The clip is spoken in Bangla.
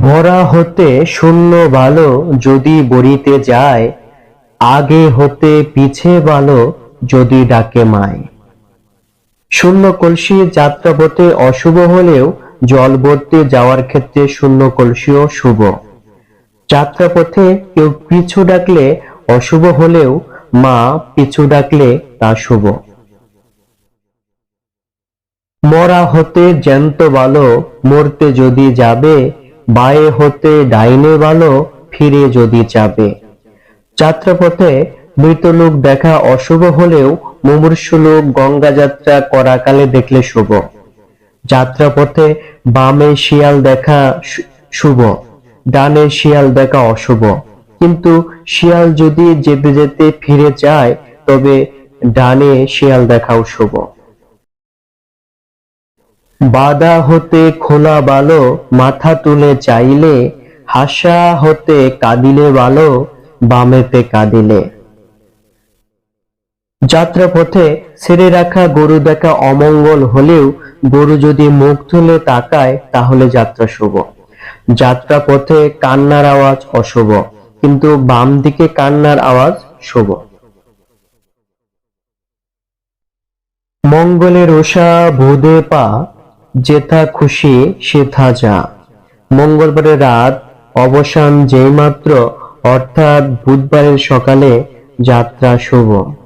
ভরা হতে শূন্য ভালো যদি বরিতে যায়, আগে হতে পিছে ভালো যদি ডাকে মায়। শূন্য কলসি যাত্রাপথে অশুভ হলেও জল ভর্তি যাওয়ার ক্ষেত্রে শূন্য কলসিও শুভ। যাত্রাপথে কেউ পিছু ডাকলে অশুভ হলেও মা পিছু ডাকলে তা শুভ। মরা হতে জ্যান্ত ভালো মরতে যদি যাবে বায়ে হতে ডাইনে ভালো ফিরে যদি যাবে যাত্রাপথে মৃত লোক দেখা অশুভ হলেও মুমূর্ষু লোক গঙ্গা যাত্রা করাকালে দেখলে শুভ। যাত্রাপথে বামে শিয়াল দেখা শুভ, ডানে শিয়াল দেখা অশুভ। কিন্তু শিয়াল যদি যেতে যেতে ফিরে যায়, তবে ডানে শিয়াল দেখাও শুভ। বাধা হতে খোলা বালো, মাথা তুলে চাইলে, হাসা হতে কাঁদিলে ভালো বামেতে কাঁদিলে যাত্রাপথে ছেড়ে রাখা গরু দেখা অমঙ্গল হলেও, গরু যদি মুখ তুলে তাকায়, তাহলে যাত্রা শুভ। যাত্রাপথে কান্নার আওয়াজ অশুভ, কিন্তু বাম দিকে কান্নার আওয়াজ শুভ। মঙ্গলের ওষা ভুদে পা যেথা খুশি সেথা যা। মঙ্গলবারের রাত অবসান যেইমাত্র অর্থাৎ বুধবারের সকালে যাত্রা শুভ।